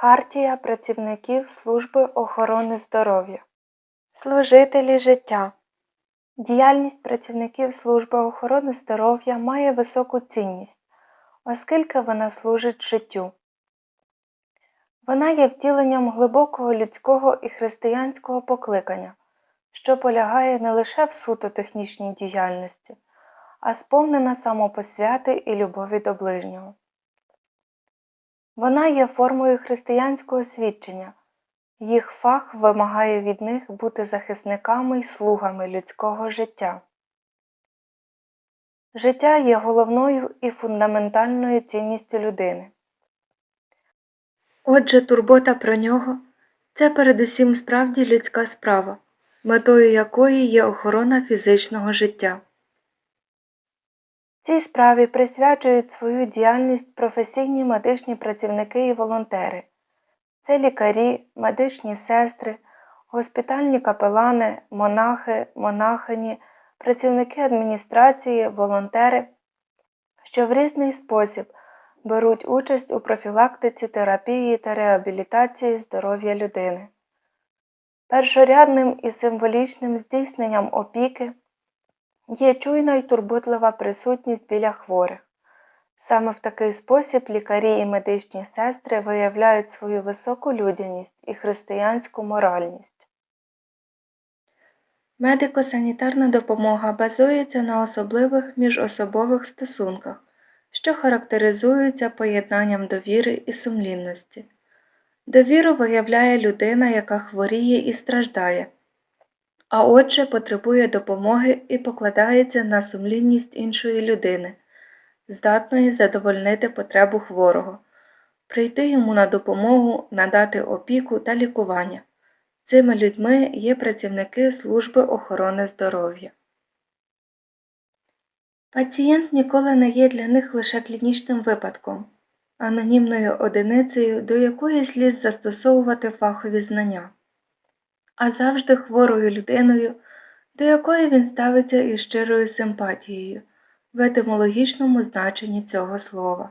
Хартія працівників служби охорони здоров'я. Служителі життя. Діяльність працівників служби охорони здоров'я має високу цінність, оскільки вона служить життю. Вона є втіленням глибокого людського і християнського покликання, що полягає не лише в суто технічній діяльності, а сповнена самопосвяти і любові до ближнього. Вона є формою християнського свідчення, їх фах вимагає від них бути захисниками й слугами людського життя. Життя є головною і фундаментальною цінністю людини. Отже, турбота про нього це передусім справді людська справа, метою якої є охорона фізичного життя. Цій справі присвячують свою діяльність професійні медичні працівники і волонтери. Це лікарі, медичні сестри, госпітальні капелани, монахи, монахині, працівники адміністрації, волонтери, що в різний спосіб беруть участь у профілактиці, терапії та реабілітації здоров'я людини. Першорядним і символічним здійсненням опіки є чуйна й турботлива присутність біля хворих. Саме в такий спосіб лікарі і медичні сестри виявляють свою високу людяність і християнську моральність. Медико-санітарна допомога базується на особливих міжособових стосунках, що характеризуються поєднанням довіри і сумлінності. Довіру виявляє людина, яка хворіє і страждає, а отже потребує допомоги і покладається на сумлінність іншої людини здатної задовольнити потребу хворого, прийти йому на допомогу, надати опіку та лікування. Цими людьми є працівники служби охорони здоров'я. Пацієнт ніколи не є для них лише клінічним випадком, анонімною одиницею, до якої слід застосовувати фахові знання, а завжди хворою людиною, до якої він ставиться із щирою симпатією, в етимологічному значенні цього слова.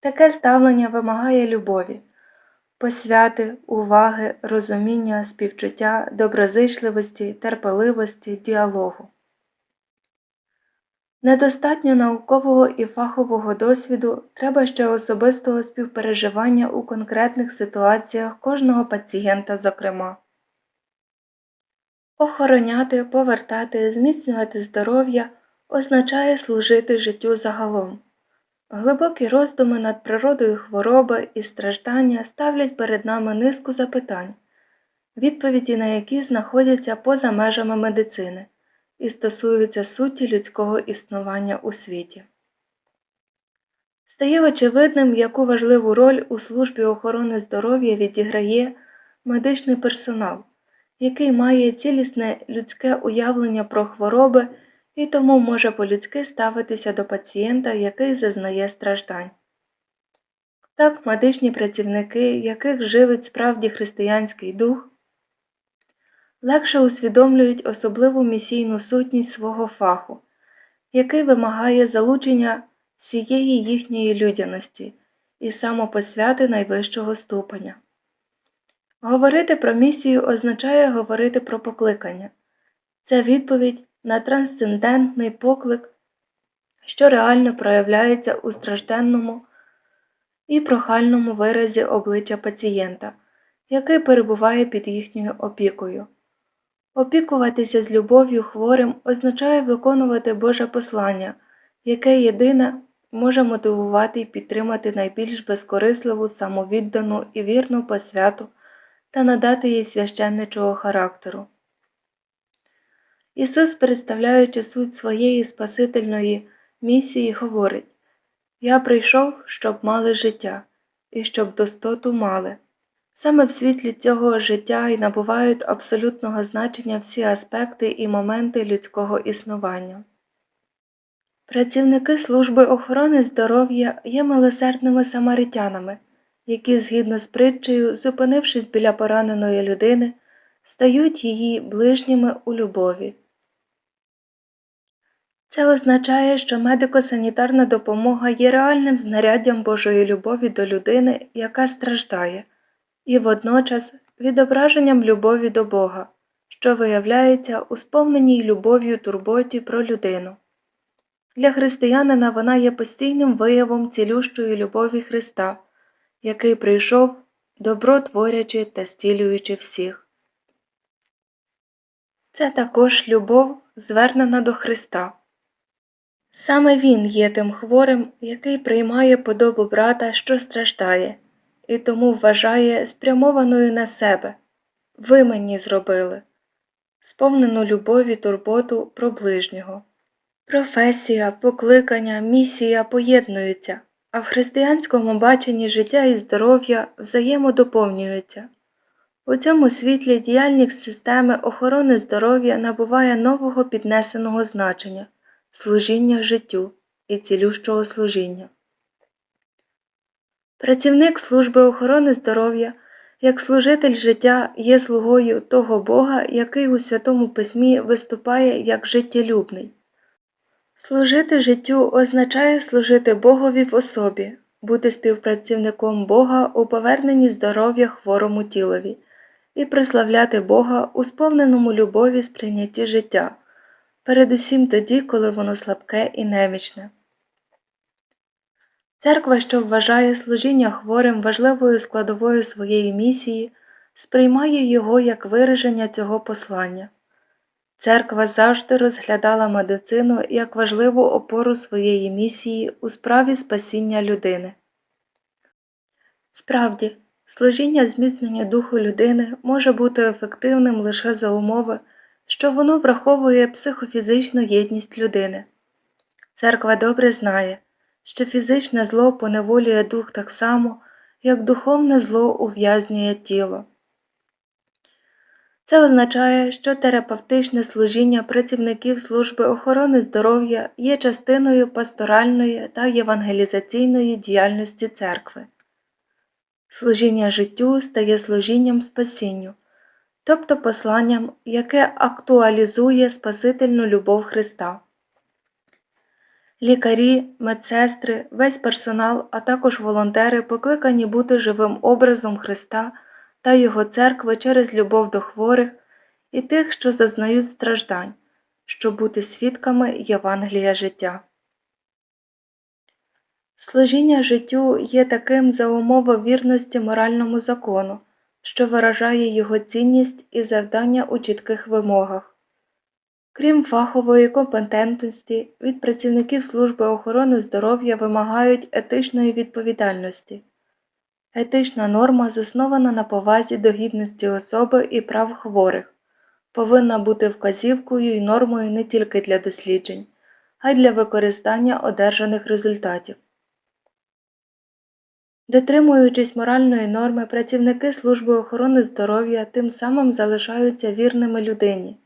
Таке ставлення вимагає любові, посвяти, уваги, розуміння, співчуття, доброзичливості, терпеливості, діалогу. Недостатньо наукового і фахового досвіду треба ще особистого співпереживання у конкретних ситуаціях кожного пацієнта, зокрема. Охороняти, повертати, зміцнювати здоров'я означає служити життю загалом. Глибокі роздуми над природою хвороби і страждання ставлять перед нами низку запитань, відповіді на які знаходяться поза межами медицини і стосуються суті людського існування у світі. Стає очевидним, яку важливу роль у службі охорони здоров'я відіграє медичний персонал, який має цілісне людське уявлення про хвороби і тому може по-людськи ставитися до пацієнта, який зазнає страждань. Так, медичні працівники, яких живить справді християнський дух, легше усвідомлюють особливу місійну сутність свого фаху, який вимагає залучення всієї їхньої людяності і самопосвяти найвищого ступеня. Говорити про місію означає говорити про покликання це відповідь на трансцендентний поклик, що реально проявляється у стражденному і прохальному виразі обличчя пацієнта, який перебуває під їхньою опікою. Опікуватися з любов'ю хворим означає виконувати Боже послання, яке єдине може мотивувати і підтримати найбільш безкорисливу, самовіддану і вірну посвяту та надати їй священничого характеру. Ісус, представляючи суть своєї Спасительної місії, говорить Я прийшов, щоб мали життя, і щоб достоту мали. Саме в світлі цього життя і набувають абсолютного значення всі аспекти і моменти людського існування. Працівники служби охорони здоров'я є милосердними самаритянами, які, згідно з притчею, зупинившись біля пораненої людини, стають її ближніми у любові. Це означає, що медико-санітарна допомога є реальним знаряддям Божої любові до людини, яка страждає, і водночас відображенням любові до Бога, що виявляється у сповненій любов'ю турботі про людину. Для християнина вона є постійним виявом цілющої любові Христа, який прийшов, добро творячи та стілюючи всіх. Це також любов, звернена до Христа. Саме Він є тим хворим, який приймає подобу брата, що страждає, і тому вважає спрямованою на себе. Ви мені зробили, сповнену любові турботу про ближнього. Професія, покликання, місія поєднуються, а в християнському баченні життя і здоров'я взаємодоповнюються. У цьому світлі діяльність системи охорони здоров'я набуває нового піднесеного значення служіння життю і цілющого служіння. Працівник служби охорони здоров'я як служитель життя є слугою того Бога, який у Святому Письмі виступає як життєлюбний. Служити життю означає служити Богові в особі, бути співпрацівником Бога у поверненні здоров'я хворому тілові і прославляти Бога у сповненому любові сприйнятті життя, передусім тоді, коли воно слабке і немічне. Церква, що вважає служіння хворим важливою складовою своєї місії, сприймає його як вираження цього послання. Церква завжди розглядала медицину як важливу опору своєї місії у справі спасіння людини. Справді, служіння зміцнення духу людини може бути ефективним лише за умови, що воно враховує психофізичну єдність людини. Церква добре знає, що фізичне зло поневолює дух так само, як духовне зло ув'язнює тіло. Це означає, що терапевтичне служіння працівників служби охорони здоров'я є частиною пасторальної та євангелізаційної діяльності церкви. Служіння життю стає служінням спасінню, тобто посланням, яке актуалізує Спасительну любов Христа. Лікарі, медсестри, весь персонал, а також волонтери покликані бути живим образом Христа та Його церкви через любов до хворих і тих, що зазнають страждань, щоб бути свідками Євангелія життя. Служіння життю є таким за умови вірності моральному закону, що виражає його цінність і завдання у чітких вимогах. Крім фахової компетентності, від працівників служби охорони здоров'я вимагають етичної відповідальності. Етична норма заснована на повазі до гідності особи і прав хворих, повинна бути вказівкою і нормою не тільки для досліджень, а й для використання одержаних результатів. Дотримуючись моральної норми, працівники служби охорони здоров'я тим самим залишаються вірними людині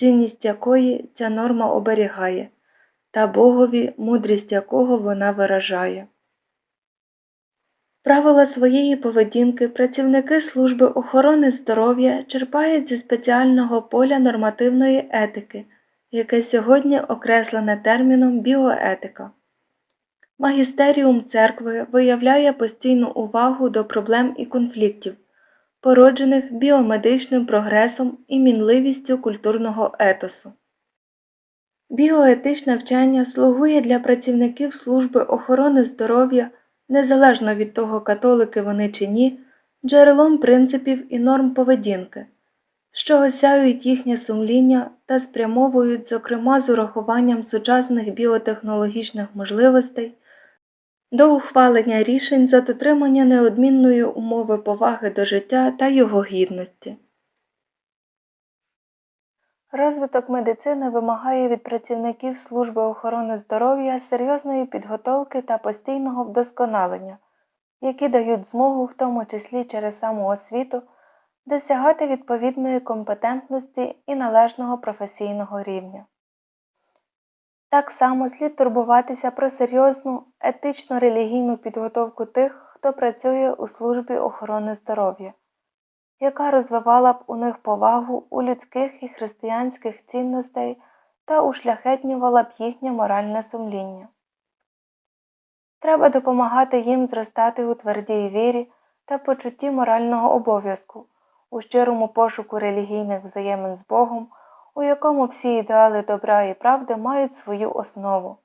цінність якої ця норма оберігає, та Богові, мудрість якого вона виражає. Правила своєї поведінки працівники служби охорони здоров'я черпають зі спеціального поля нормативної етики, яке сьогодні окреслене терміном біоетика. Магістеріум церкви виявляє постійну увагу до проблем і конфліктів породжених біомедичним прогресом і мінливістю культурного етосу. Біоетичне вчення слугує для працівників служби охорони здоров'я незалежно від того, католики вони чи ні, джерелом принципів і норм поведінки, що осяють їхнє сумління та спрямовують, зокрема з урахуванням сучасних біотехнологічних можливостей до ухвалення рішень за дотримання неодмінної умови поваги до життя та його гідності. Розвиток медицини вимагає від працівників служби охорони здоров'я серйозної підготовки та постійного вдосконалення, які дають змогу, в тому числі через самоосвіту, досягати відповідної компетентності і належного професійного рівня. Так само слід турбуватися про серйозну етично релігійну підготовку тих, хто працює у службі охорони здоров'я, яка розвивала б у них повагу у людських і християнських цінностей та ушляхетнювала б їхнє моральне сумління. Треба допомагати їм зростати у твердій вірі та почутті морального обов'язку, у щирому пошуку релігійних взаємин з Богом, у якому всі ідеали добра і правди мають свою основу.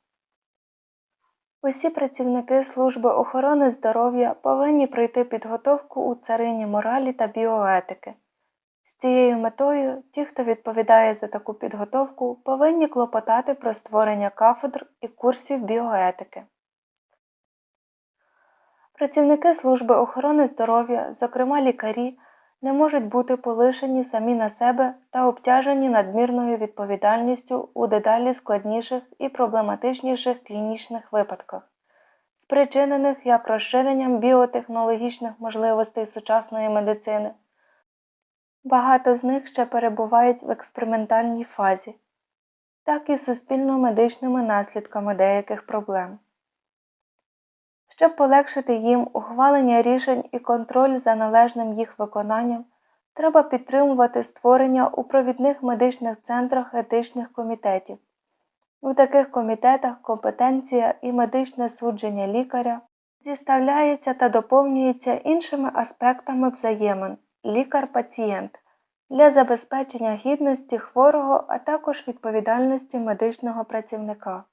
Усі працівники служби охорони здоров'я повинні пройти підготовку у царині моралі та біоетики. З цією метою ті, хто відповідає за таку підготовку, повинні клопотати про створення кафедр і курсів біоетики. Працівники служби охорони здоров'я, зокрема лікарі, не можуть бути полишені самі на себе та обтяжені надмірною відповідальністю у дедалі складніших і проблематичніших клінічних випадках, спричинених як розширенням біотехнологічних можливостей сучасної медицини. Багато з них ще перебувають в експериментальній фазі, так і суспільно-медичними наслідками деяких проблем. Щоб полегшити їм ухвалення рішень і контроль за належним їх виконанням, треба підтримувати створення у провідних медичних центрах етичних комітетів. У таких комітетах компетенція і медичне судження лікаря зіставляється та доповнюється іншими аспектами взаємин лікар-пацієнт для забезпечення гідності хворого, а також відповідальності медичного працівника.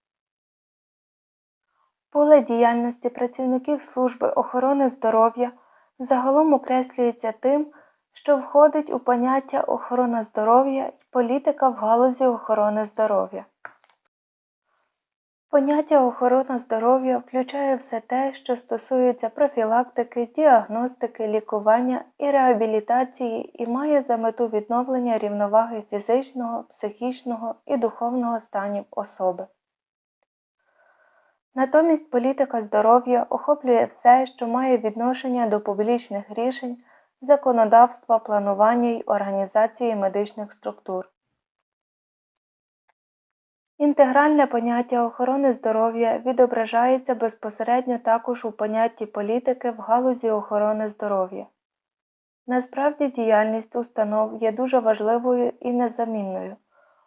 Поле діяльності працівників служби охорони здоров'я загалом окреслюється тим, що входить у поняття охорона здоров'я і політика в галузі охорони здоров'я. Поняття охорона здоров'я включає все те, що стосується профілактики, діагностики, лікування і реабілітації і має за мету відновлення рівноваги фізичного, психічного і духовного станів особи. Натомість політика здоров'я охоплює все, що має відношення до публічних рішень, законодавства, планування й організації медичних структур. Інтегральне поняття охорони здоров'я відображається безпосередньо також у понятті політики в галузі охорони здоров'я. Насправді діяльність установ є дуже важливою і незамінною,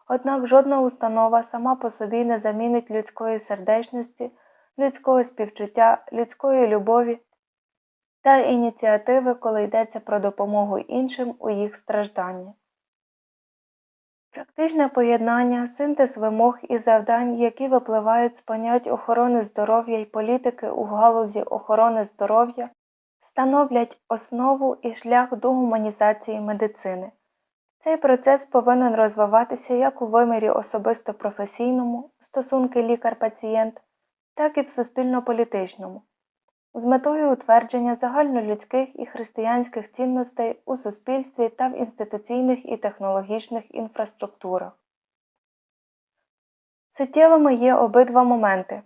однак жодна установа сама по собі не замінить людської сердечності, людського співчуття, людської любові та ініціативи, коли йдеться про допомогу іншим у їх стражданні. Практичне поєднання, синтез вимог і завдань, які випливають з понять охорони здоров'я і політики у галузі охорони здоров'я, становлять основу і шлях до гуманізації медицини. Цей процес повинен розвиватися як у вимірі особисто професійному, стосунки лікар-пацієнт, так і в суспільно-політичному з метою утвердження загальнолюдських і християнських цінностей у суспільстві та в інституційних і технологічних інфраструктурах. Суттєвими є обидва моменти,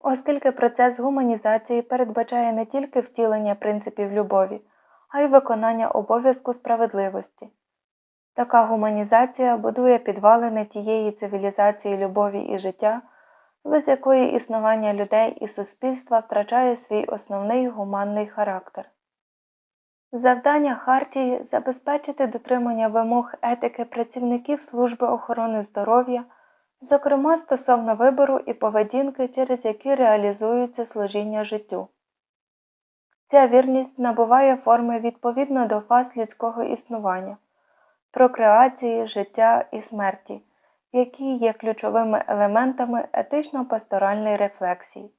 оскільки процес гуманізації передбачає не тільки втілення принципів любові, а й виконання обов'язку справедливості. Така гуманізація будує підвалини тієї цивілізації любові і життя без якої існування людей і суспільства втрачає свій основний гуманний характер. Завдання Хартії забезпечити дотримання вимог етики працівників служби охорони здоров'я, зокрема стосовно вибору і поведінки, через які реалізується служіння життю. Ця вірність набуває форми відповідно до фаз людського існування, прокреації, життя і смерті які є ключовими елементами етично-пасторальної рефлексії.